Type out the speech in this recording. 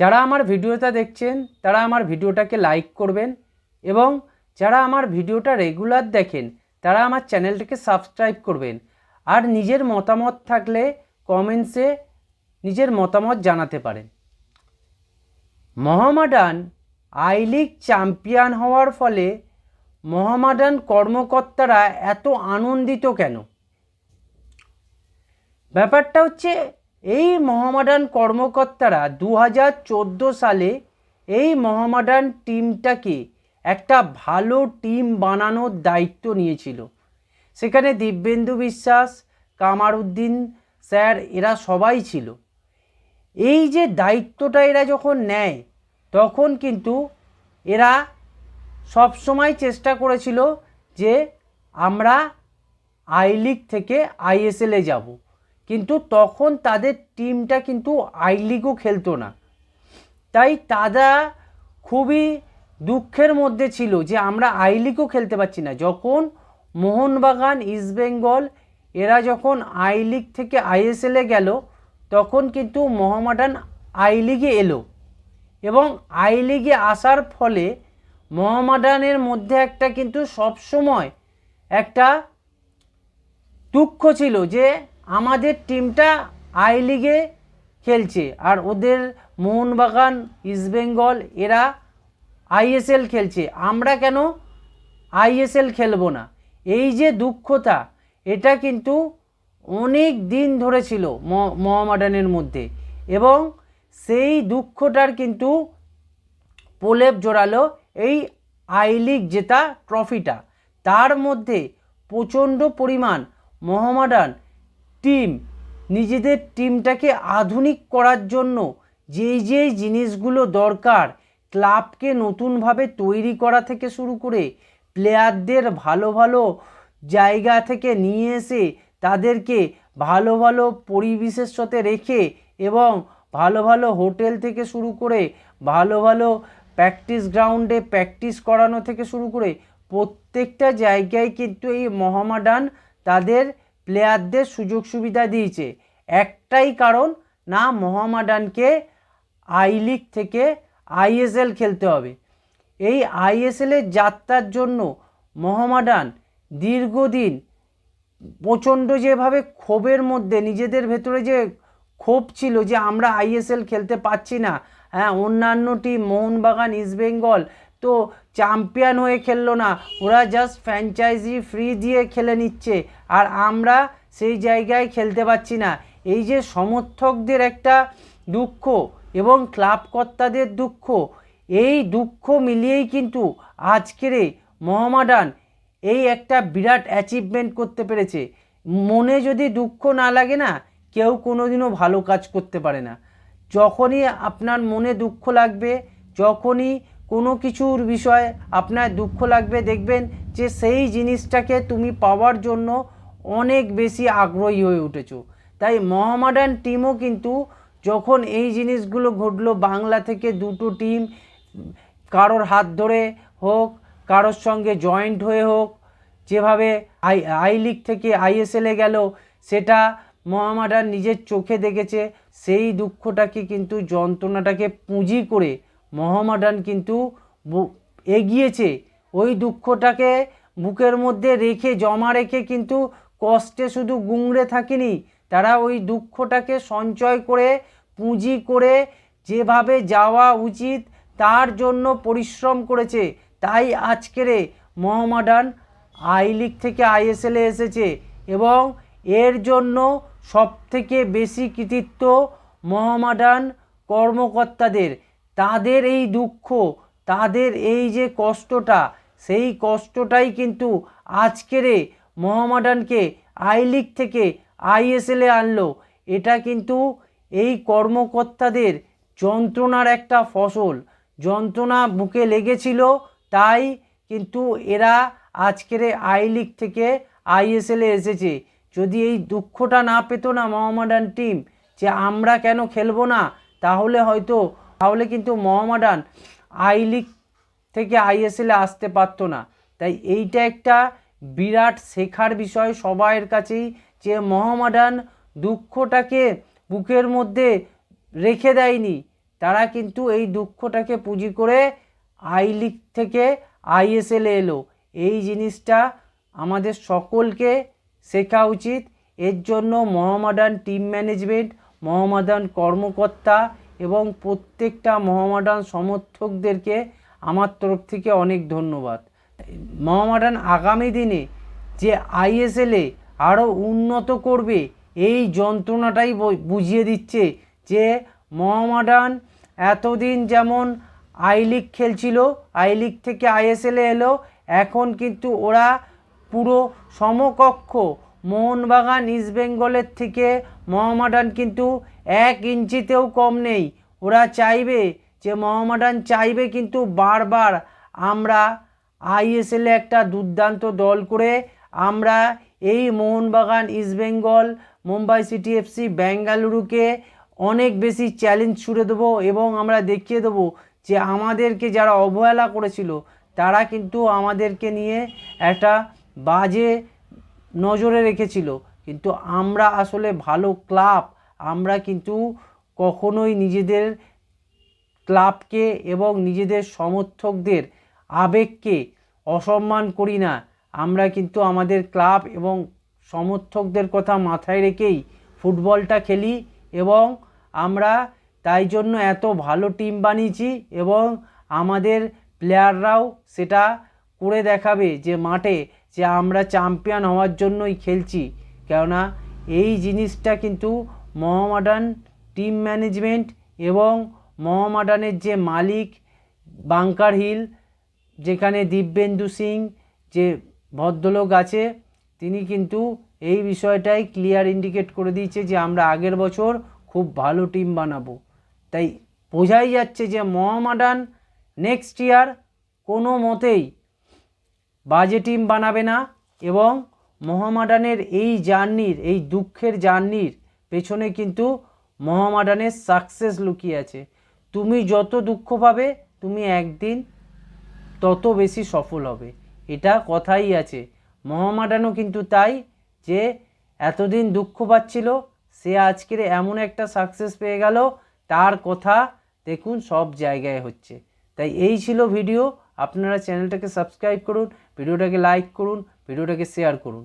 যারা আমার ভিডিওটা দেখছেন, তারা আমার ভিডিওটাকে লাইক করবেন এবং যারা আমার ভিডিওটা রেগুলার দেখেন, তারা আমার চ্যানেলটাকে সাবস্ক্রাইব করবেন। আর নিজের মতামত থাকলে কমেন্টসে নিজের মতামত জানাতে পারেন। মহামাডান আই লিগ চ্যাম্পিয়ন হওয়ার ফলে মহামাডান কর্মকর্তারা এত আনন্দিত কেন? ব্যাপারটা হচ্ছে এই মোহামেডান কর্মকর্তারা দু হাজার চোদ্দ সালে এই মহামাডান টিমটাকে একটা ভালো টিম বানানোর দায়িত্ব নিয়েছিল। সেখানে দিব্যেন্দু বিশ্বাস, কামারুদ্দিন স্যার এরা সবাই ছিল। এই যে দায়িত্বটা এরা যখন নেয়, তখন কিন্তু এরা সব সময় চেষ্টা করেছিল যে আমরা আই লিগ থেকে আইএসএলে যাব। কিন্তু তখন তাদের টিমটা কিন্তু আই লিগও খেলতো না। তাই তারা খুবই দুঃখের মধ্যে ছিল যে আমরা আই লিগও খেলতে পারছি না। যখন মোহনবাগান ইস্টবেঙ্গল এরা যখন আই লিগ থেকে আইএসএলে গেল, তখন কিন্তু মোহামেডান আই লিগে এলো এবং আই লিগে আসার ফলে মোহামেডানের মধ্যে একটা কিন্তু সবসময় একটা দুঃখ ছিল যে আমাদের টিমটা আই লিগে খেলছে। আর ওদের মোহনবাগান ইস্টবেঙ্গল এরা আইএসএল খেলছে। আমরা কেন আইএসএল খেলব না? এই যে দুঃখতা, এটা কিন্তু অনেক দিন ধরে ছিল মোহামেডানের মধ্যে। এবং সেই দুঃখটার কিন্তু প্রলেপ জোড়ালো এই আই লিগ জেতা ট্রফিটা। তার মধ্যে প্রচণ্ড পরিমাণ মোহামেডান টিম, নিজেদের টিমটাকে আধুনিক করার জন্য যেই যেই জিনিসগুলো দরকার, ক্লাবকে নতুনভাবে তৈরি করা থেকে শুরু করে প্লেয়ারদের ভালো ভালো জায়গা থেকে নিয়ে এসে তাদেরকে ভালো ভালো পরিবেশের সাথে রেখে এবং ভালো ভালো হোটেল থেকে শুরু করে ভালো ভালো প্র্যাকটিস গ্রাউন্ডে প্র্যাকটিস করানো থেকে শুরু করে প্রত্যেকটা জায়গায় কিন্তু এই মহামাডান তাদের প্লেয়ারদের সুযোগ সুবিধা দিয়েছে। একটাই কারণ, না মোহামেডানকে আই লিগ থেকে আইএসএল খেলতে হবে। এই আইএসএলের যাত্রার জন্য মোহামেডান দীর্ঘদিন প্রচণ্ড যেভাবে ক্ষোভের মধ্যে, নিজেদের ভেতরে যে ক্ষোভ ছিল যে আমরা আইএসএল খেলতে পাচ্ছি না। হ্যাঁ অন্যান্য টিম মোহনবাগান ইস্টবেঙ্গল তো চ্যাম্পিয়ন হয়ে খেললো না। ওরা জাস্ট ফ্র্যাঞ্চাইজি ফ্রি দিয়ে খেলে নিচ্ছে। আর আমরা সেই জায়গায় খেলতে পাচ্ছি না। এই যে সমর্থকদের একটা দুঃখ এবং ক্লাব কর্তাদের দুঃখ, এই দুঃখ মিলিয়েই কিন্তু আজকের মোহামেডান এই একটা বিরাট অ্যাচিভমেন্ট করতে পেরেছে। মনে যদি দুঃখ না লাগে না, কেউ কোনোদিনও ভালো কাজ করতে পারে না। যখনই আপনার মনে দুঃখ লাগবে, যখনই কোনো কিছুর বিষয়ে আপনার দুঃখ লাগবে, দেখবেন যে সেই জিনিসটাকে তুমি পাওয়ার জন্য অনেক বেশি আগ্রহী হয়ে উঠেছো। তাই মোহামেডান টিমও কিন্তু যখন এই জিনিসগুলো ঘটলো, বাংলা থেকে দুটো টিম, কারোর হাত ধরে হোক, কারোর সঙ্গে জয়েন্ট হয়ে হোক, যেভাবে আই আই লিগ থেকে আইএসএলে গেল, সেটা মোহামেডান নিজের চোখে দেখেছে, সেই দুঃখটাকে কিন্তু যন্ত্রণাটাকে পুঁজি করে মোহামেডান কিন্তু এগিয়েছে। ওই দুঃখটাকে বুকের মধ্যে রেখে, জমা রেখে কিন্তু কষ্টে শুধু গুংড়ে থাকেনি। তারা ওই দুঃখটাকে সঞ্চয় করে, পুঁজি করে যেভাবে যাওয়া উচিত, তার জন্য পরিশ্রম করেছে। তাই আজকেরে মোহামেডান আই লিগ থেকে আইএসএলে এসেছে এবং এর জন্য সবথেকে বেশি কৃতিত্ব মোহামেডান কর্মকর্তাদের। তাদের এই দুঃখ, তাদের এই যে কষ্টটা, সেই কষ্টটাই কিন্তু আজকেরে মোহামেডানকে আই লিগ থেকে আইএসএলে আনলো। এটা কিন্তু এই কর্মকর্তাদের যন্ত্রণার একটা ফসল। যন্ত্রণা বুকে লেগেছিল, তাই কিন্তু এরা আজকের আই লিগ থেকে আইএসএলে এসেছে। যদি এই দুঃখটা না পেত না মোহামেডান টিম, যে আমরা কেন খেলব না, তাহলে হয়তো তাহলে কিন্তু মোহামেডান আই লিগ থেকে আইএসএলে আসতে পারতো না। তাই এইটা একটা বিরাট শেখার বিষয় সবাইয়ের কাছেই যে মোহামেডান দুঃখটাকে বুকের মধ্যে রেখে দেয়নি। তারা কিন্তু এই দুঃখটাকে পুঁজি করে আই লিগ থেকে আইএসএলে এলো। এই জিনিসটা আমাদের সকলকে শেখা উচিত। এর জন্য মহামাডান টিম ম্যানেজমেন্ট, মহামাডান কর্মকর্তা এবং প্রত্যেকটা মহামাডান সমর্থকদেরকে আমার তরফ থেকে অনেক ধন্যবাদ। মহামাডান আগামী দিনে যে আইএসএলে আরও উন্নত করবে, এই যন্ত্রণাটাই বুঝিয়ে দিচ্ছে যে মহামাডান এতদিন যেমন আই লিগ খেলছিল, আই লিগ থেকে আইএসএলে এলো, এখন কিন্তু ওরা পুরো সমকক্ষ মোহনবাগান, ইস্ট বেঙ্গলের থেকে মহামাডান কিন্তু এক ইঞ্চিতেও কম নেই। ওরা চাইবে যে মহামাডান চাইবে কিন্তু বারবার আমরা আইএসএলে একটা দুর্দান্ত দল করে আমরা এই মোহনবাগান ইস্টবেঙ্গল মুম্বাই সিটি এফসি বেঙ্গালুরুকে অনেক বেশি চ্যালেঞ্জ ছুড়ে দেবো এবং আমরা দেখিয়ে দেবো যে আমাদেরকে যারা অবহেলা করেছিল, তারা কিন্তু আমাদেরকে নিয়ে একটা বাজে নজরে রেখেছিল। কিন্তু আমরা আসলে ভালো ক্লাব আমরা কিন্তু কখনোই নিজেদের ক্লাবকে এবং নিজেদের সমর্থকদের আবেগকে অসম্মান করি না। আমরা কিন্তু আমাদের ক্লাব এবং সমর্থকদের কথা মাথায় রেখেই ফুটবলটা খেলি এবং আমরা তাই জন্য এত ভালো টিম বানিয়েছি এবং আমাদের প্লেয়াররাও সেটা করে দেখাবে যে মাঠে যে আমরা চ্যাম্পিয়ন হওয়ার জন্যই খেলছি। কেননা এই জিনিসটা কিন্তু মোহামডান টিম ম্যানেজমেন্ট এবং মোহামডানের যে মালিক বাংকার হিল, যেখানে দিব্যেন্দু সিং যে ভদ্রলোক আছে, তিনি কিন্তু এই বিষয়টাই ক্লিয়ার ইন্ডিকেট করে দিয়েছে যে আমরা আগের বছর খুব ভালো টিম বানাবো। তাই বোঝাই যাচ্ছে যে মোহামডান নেক্সট ইয়ার কোনো মতেই বাজে টিম বানাবে না এবং মোহামডানের এই জার্নির এই দুঃখের জার্নির পেছনে কিন্তু মোহামডানের সাকসেস লুকিয়ে আছে। তুমি যত দুঃখ পাবে, তুমি একদিন তত বেশি সফল হবে। এটা কথাই আছে। মোহামডানও কিন্তু তাই যে এতদিন দুঃখ পাচ্ছিল, সে আজকের এমন একটা সাকসেস পেয়ে গেল, তার কথা দেখুন সব জায়গায় হচ্ছে। তাই এই ছিল ভিডিও আপনারা চ্যানেলটাকে সাবস্ক্রাইব করুন ভিডিওটাকে লাইক করুন ভিডিওটাকে শেয়ার করুন।